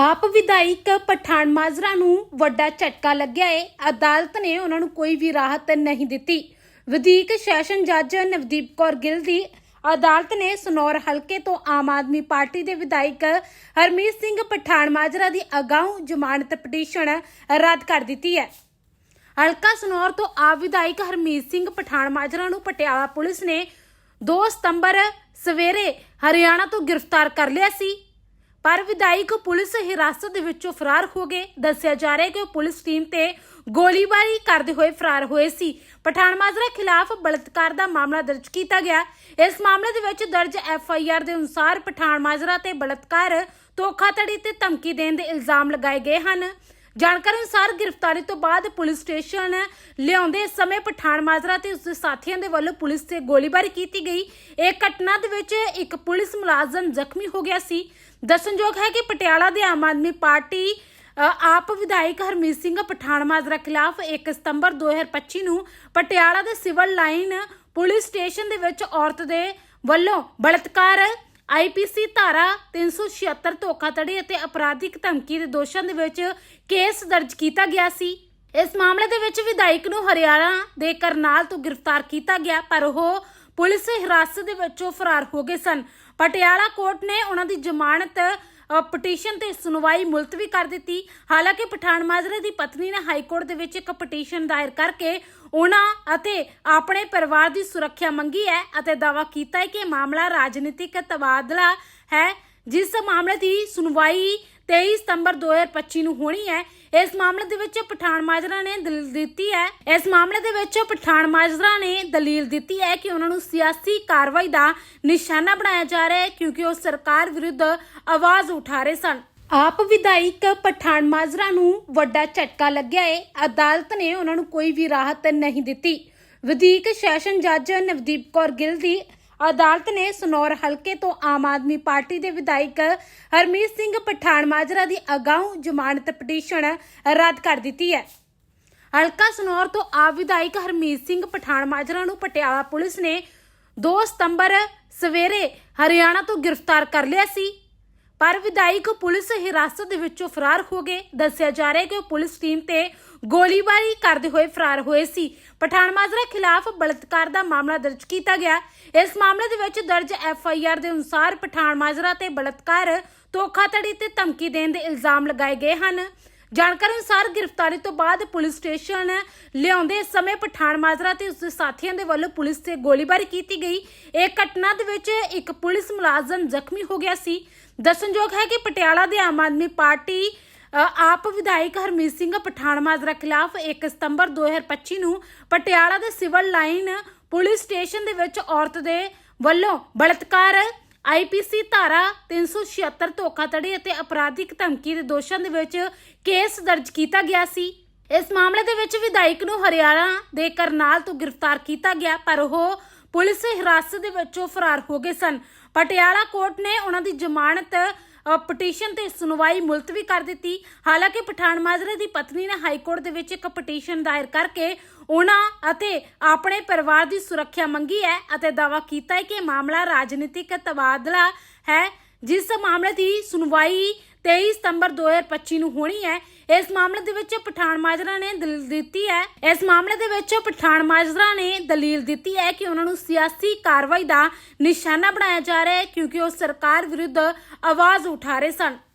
ਆਪ ਵਿਧਾਇਕ ਪਠਾਨ ਮਾਜਰਾ ਨੂੰ ਵੱਡਾ ਝਟਕਾ ਲੱਗਿਆ ਏ। ਅਦਾਲਤ ਨੇ ਉਹਨਾਂ ਨੂੰ ਕੋਈ ਵੀ ਰਾਹਤ ਨਹੀਂ ਦਿੱਤੀ। ਵਧੀਕ ਸੈਸ਼ਨ ਜੱਜ ਨਵਦੀਪ ਕੌਰ ਗਿੱਲ ਦੀ ਅਦਾਲਤ ਨੇ ਸਨੌਰ ਹਲਕੇ ਤੋਂ ਆਮ ਆਦਮੀ ਪਾਰਟੀ ਦੇ ਵਿਧਾਇਕ ਹਰਮੀਤ ਸਿੰਘ ਪਠਾਨ ਮਾਜਰਾ ਦੀ ਅਗਾਊਂ ਜ਼ਮਾਨਤ ਪਟੀਸ਼ਨ ਰੱਦ ਕਰ ਦਿੱਤੀ ਹੈ। ਹਲਕਾ ਸਨੌਰ ਤੋਂ ਆਪ ਵਿਧਾਇਕ ਹਰਮੀਤ ਸਿੰਘ ਪਠਾਨ ਮਾਜਰਾ ਨੂੰ ਪਟਿਆਲਾ ਪੁਲਿਸ ਨੇ 2 ਸਤੰਬਰ ਸਵੇਰੇ ਹਰਿਆਣਾ ਤੋਂ ਗ੍ਰਿਫਤਾਰ ਕਰ ਲਿਆ ਸੀ। ਪਰ ਵਿਧਾਇਕ ਪੁਲਿਸ ਹਿਰਾਸਤ ਦੇ ਵਿੱਚੋਂ ਫਰਾਰ ਹੋ ਗਏ। ਦੱਸਿਆ ਜਾ ਰਿਹਾ ਹੈ ਕਿ ਉਹ ਪੁਲਿਸ ਟੀਮ ਤੇ ਗੋਲੀਬਾਰੀ ਕਰਦੇ ਹੋਏ ਫਰਾਰ ਹੋਏ ਸੀ। ਪਠਾਨ ਮਾਜਰਾ ਖਿਲਾਫ ਬਲਾਤਕਾਰ ਦਾ ਮਾਮਲਾ ਦਰਜ ਕੀਤਾ ਗਿਆ। ਇਸ ਮਾਮਲੇ ਦੇ ਵਿੱਚ ਦਰਜ ਐਫ ਆਈ ਆਰ ਦੇ ਅਨੁਸਾਰ ਪਠਾਨ ਮਾਜਰਾ ਤੇ ਬਲਾਤਕਾਰ, ਧੋਖਾਧੜੀ ਤੇ ਧਮਕੀ ਦੇਣ ਦੇ ਇਲਜ਼ਾਮ ਲਗਾਏ ਗਏ ਹਨ। ਜਾਣਕਾਰੀ ਅਨੁਸਾਰ ਗ੍ਰਿਫਤਾਰੀ ਤੋਂ ਬਾਅਦ ਪੁਲਿਸ ਸਟੇਸ਼ਨ ਲਿਆਉਂਦੇ ਸਮੇਂ ਪਠਾਨ ਮਾਜਰਾ ਤੇ ਉਸਦੇ ਸਾਥੀਆਂ ਦੇ ਵੱਲੋਂ ਪੁਲਿਸ ਤੇ ਗੋਲੀਬਾਰੀ ਕੀਤੀ ਗਈ। ਇਹ ਘਟਨਾ ਦੇ ਵਿੱਚ ਇੱਕ ਪੁਲਿਸ ਮੁਲਾਜ਼ਮ ਜ਼ਖਮੀ ਹੋ ਗਿਆ ਸੀ। ਦੱਸਣਯੋਗ ਹੈ ਕਿ ਪਟਿਆਲਾ ਦੇ ਆਮ ਆਦਮੀ ਪਾਰਟੀ ਆਪ ਵਿਧਾਇਕ ਹਰਮੀਤ ਸਿੰਘ ਪਠਾਨ ਮਾਜਰਾ ਖਿਲਾਫ 1 ਸਤੰਬਰ 2025 ਨੂੰ ਪਟਿਆਲਾ ਦੇ ਸਿਵਲ ਲਾਈਨ ਪੁਲਿਸ ਸਟੇਸ਼ਨ ਦੇ ਵਿੱਚ ਔਰਤ ਦੇ ਵੱਲੋਂ ਬਲਾਤਕਾਰ ਆਈਪੀਸੀ ਧਾਰਾ 376 ਧੋਖਾਧੜੀ ਅਤੇ ਅਪਰਾਧਿਕ ਧਮਕੀ ਦੇ ਦੋਸ਼ਾਂ ਦੇ ਵਿੱਚ ਕੇਸ ਦਰਜ ਕੀਤਾ ਗਿਆ ਸੀ। ਇਸ ਮਾਮਲੇ ਦੇ ਵਿੱਚ ਵਿਧਾਇਕ ਨੂੰ ਹਰਿਆਣਾ ਦੇ ਕਰਨਾਲ ਤੋਂ ਗ੍ਰਿਫਤਾਰ ਕੀਤਾ ਗਿਆ, ਪਰ ਉਹ ਪੁਲਿਸ ਹਿਰਾਸਤ ਦੇ ਵਿੱਚੋਂ ਫਰਾਰ ਹੋ ਗਏ ਸਨ। ਪਟਿਆਲਾ ਕੋਰਟ ਨੇ ਉਹਨਾਂ ਦੀ ਜ਼ਮਾਨਤ ਪਟੀਸ਼ਨ ਤੇ ਸੁਣਵਾਈ ਮੁਲਤਵੀ ਕਰ ਦਿੱਤੀ। ਹਾਲਾਂਕਿ ਪਠਾਨ ਮਾਜਰੇ ਦੀ ਪਤਨੀ ਨੇ ਹਾਈ ਕੋਰਟ ਦੇ ਵਿੱਚ ਇੱਕ ਪਟੀਸ਼ਨ ਦਾਇਰ ਕਰਕੇ ਉਹਨਾਂ ਅਤੇ ਆਪਣੇ ਪਰਿਵਾਰ ਦੀ ਸੁਰੱਖਿਆ ਮੰਗੀ ਹੈ ਅਤੇ ਦਾਵਾ ਕੀਤਾ ਹੈ ਕਿ ਮਾਮਲਾ ਰਾਜਨੀਤਿਕ ਤਬਾਦਲਾ ਹੈ, ਜਿਸ ਮਾਮਲੇ ਦੀ ਸੁਣਵਾਈ 23 ਸਤੰਬਰ 2025 ਨੂੰ ਹੋਣੀ ਹੈ। ਇਸ ਮਾਮਲੇ ਦੇ ਵਿੱਚ ਪਠਾਨ ਮਾਜਰਾ ਨੇ ਦਲੀਲ ਦਿੱਤੀ ਹੈ। ਇਸ ਮਾਮਲੇ ਦੇ ਵਿੱਚ ਪਠਾਨ ਮਾਜਰਾ ਨੇ ਦਲੀਲ ਦਿੱਤੀ ਹੈ ਕਿ ਉਹਨਾਂ ਨੂੰ ਸਿਆਸੀ ਕਾਰਵਾਈ ਦਾ ਨਿਸ਼ਾਨਾ ਬਣਾਇਆ ਜਾ ਰਿਹਾ ਹੈ ਕਿਉਂਕਿ ਉਹ ਸਰਕਾਰ ਵਿਰੁੱਧ ਆਵਾਜ਼ ਉਠਾ ਰਹੇ ਸਨ। ਆਪ ਵਿਧਾਇਕ ਪਠਾਨ ਮਾਜਰਾ ਨੂੰ ਵੱਡਾ ਝਟਕਾ ਲੱਗਿਆ ਹੈ। ਅਦਾਲਤ ਨੇ ਉਹਨਾਂ ਨੂੰ ਕੋਈ ਵੀ ਰਾਹਤ ਨਹੀਂ ਦਿੱਤੀ। ਵਧੀਕ ਸੈਸ਼ਨ ਜੱਜ ਨਵਦੀਪ ਕੌਰ ਗਿੱਲ ਦੀ ਅਦਾਲਤ ਨੇ ਸਨੌਰ ਹਲਕੇ ਤੋਂ ਆਮ ਆਦਮੀ ਪਾਰਟੀ ਦੇ ਵਿਧਾਇਕ ਹਰਮੀਤ ਸਿੰਘ ਪਠਾਨ ਮਾਜਰਾ ਦੀ ਅਗਾਊਂ ਜ਼ਮਾਨਤ ਪਟੀਸ਼ਨ ਰੱਦ ਕਰ ਦਿੱਤੀ ਹੈ। ਹਲਕਾ ਸਨੌਰ ਤੋਂ ਆਪ ਵਿਧਾਇਕ ਹਰਮੀਤ ਸਿੰਘ ਪਠਾਨ ਮਾਜਰਾ ਨੂੰ ਪਟਿਆਲਾ ਪੁਲਿਸ ਨੇ 2 ਸਤੰਬਰ ਸਵੇਰੇ ਹਰਿਆਣਾ ਤੋਂ ਗ੍ਰਿਫਤਾਰ ਕਰ ਲਿਆ ਸੀ। ਪਰ ਵਿਧਾਇਕ ਪੁਲਿਸ ਹਿਰਾਸਤ ਦੇ ਵਿੱਚੋਂ ਫਰਾਰ ਹੋ ਗਏ। ਦੱਸਿਆ ਜਾ ਰਿਹਾ ਹੈ ਕਿ ਉਹ ਪੁਲਿਸ ਟੀਮ ਤੇ ਗੋਲੀਬਾਰੀ ਕਰਦੇ ਹੋਏ ਫਰਾਰ ਹੋਏ ਸੀ। ਪਠਾਨ ਮਾਜਰਾ ਖਿਲਾਫ ਬਲਾਤਕਾਰ ਦਾ ਮਾਮਲਾ ਦਰਜ ਕੀਤਾ ਗਿਆ। ਇਸ ਮਾਮਲੇ ਦੇ ਵਿੱਚ ਦਰਜ ਐਫ ਆਈ ਆਰ ਦੇ ਅਨੁਸਾਰ ਪਠਾਨ ਮਾਜਰਾ ਤੇ ਬਲਾਤਕਾਰ ਧੋਖਾਧੜੀ ਤੇ ਧਮਕੀ ਦੇਣ ਦੇ ਇਲਜ਼ਾਮ ਲਗਾਏ ਗਏ ਹਨ। ਜਾਣਕਾਰੀ ਅਨੁਸਾਰ ਗ੍ਰਿਫਤਾਰੀ ਤੋਂ ਬਾਅਦ ਪੁਲਿਸ ਸਟੇਸ਼ਨ ਲਿਆਉਂਦੇ ਸਮੇਂ ਪਠਾਨ ਮਾਜਰਾ ਤੇ ਉਸਦੇ ਸਾਥੀਆਂ ਦੇ ਵੱਲੋਂ ਪੁਲਿਸ ਤੇ ਗੋਲੀਬਾਰੀ ਕੀਤੀ ਗਈ। ਇਹ ਘਟਨਾ ਦੇ ਵਿੱਚ ਇੱਕ ਪੁਲਿਸ ਮੁਲਾਜ਼ਮ ਜ਼ਖਮੀ ਹੋ ਗਿਆ ਸੀ। ਦੱਸਣਯੋਗ ਹੈ ਕਿ ਪਟਿਆਲਾ ਦੇ ਆਮ ਆਦਮੀ ਪਾਰਟੀ ਆਪ ਵਿਧਾਇਕ ਹਰਮੀਤ ਸਿੰਘ ਪਠਾਨ ਮਾਜਰਾ ਖਿਲਾਫ 1 ਸਤੰਬਰ 2025 ਨੂੰ ਪਟਿਆਲਾ ਦੇ ਸਿਵਲ ਲਾਈਨ ਪੁਲਿਸ ਸਟੇਸ਼ਨ ਦੇ ਵਿੱਚ ਔਰਤ ਦੇ ਵੱਲੋਂ ਬਲਾਤਕਾਰ ਆਈਪੀਸੀ ਧਾਰਾ 376 ਧੋਖਾਧੜੀ ਅਤੇ ਅਪਰਾਧਿਕ ਧਮਕੀ ਦੇ ਦੋਸ਼ਾਂ ਦੇ ਵਿੱਚ ਕੇਸ ਦਰਜ ਕੀਤਾ ਗਿਆ ਸੀ। ਇਸ ਮਾਮਲੇ ਦੇ ਵਿੱਚ ਵਿਧਾਇਕ ਨੂੰ ਹਰਿਆਣਾ ਦੇ ਕਰਨਾਲ ਤੋਂ ਗ੍ਰਿਫਤਾਰ ਕੀਤਾ ਗਿਆ, ਪਰ ਉਹ ਪੁਲਿਸ ਹਿਰਾਸਤ ਦੇ ਵਿੱਚੋਂ ਫਰਾਰ ਹੋ ਗਏ ਸਨ। ਪਟਿਆਲਾ ਕੋਰਟ ਨੇ ਉਹਨਾਂ ਦੀ ਜ਼ਮਾਨਤ ਪਟੀਸ਼ਨ ਤੇ ਸੁਣਵਾਈ ਮੁਲਤਵੀ ਕਰ ਦਿੱਤੀ। ਹਾਲਾਂਕਿ ਪਠਾਨ ਮਾਜਰੇ ਦੀ ਪਤਨੀ ਨੇ ਹਾਈ ਕੋਰਟ ਦੇ ਵਿੱਚ ਇੱਕ ਪਟੀਸ਼ਨ ਦਾਇਰ ਕਰਕੇ ਉਹਨਾਂ ਅਤੇ ਆਪਣੇ ਪਰਿਵਾਰ ਦੀ ਸੁਰੱਖਿਆ ਮੰਗੀ ਹੈ ਅਤੇ ਦਾਅਵਾ ਕੀਤਾ ਹੈ ਕਿ ਮਾਮਲਾ ਰਾਜਨੀਤਿਕ ਤਬਾਦਲਾ ਹੈ। ਜਿਸ ਮਾਮਲੇ ਦੀ ਸੁਣਵਾਈ 23 ਸਤੰਬਰ 2025 ਨੂੰ ਹੋਣੀ ਹੈ। ਇਸ ਮਾਮਲੇ ਦੇ ਵਿੱਚ ਪਠਾਨ ਮਾਜਰਾ ਨੇ ਦਲੀਲ ਦਿੱਤੀ ਹੈ। ਇਸ ਮਾਮਲੇ ਦੇ ਵਿੱਚ ਪਠਾਨ ਮਾਜਰਾ ਨੇ ਦਲੀਲ ਦਿੱਤੀ ਹੈ ਕਿ ਉਹਨਾਂ ਨੂੰ ਸਿਆਸੀ ਕਾਰਵਾਈ ਦਾ ਨਿਸ਼ਾਨਾ ਬਣਾਇਆ ਜਾ ਰਿਹਾ ਹੈ ਕਿਉਂਕਿ ਉਹ ਸਰਕਾਰ ਵਿਰੁੱਧ ਆਵਾਜ਼ ਉਠਾ ਰਹੇ ਸਨ।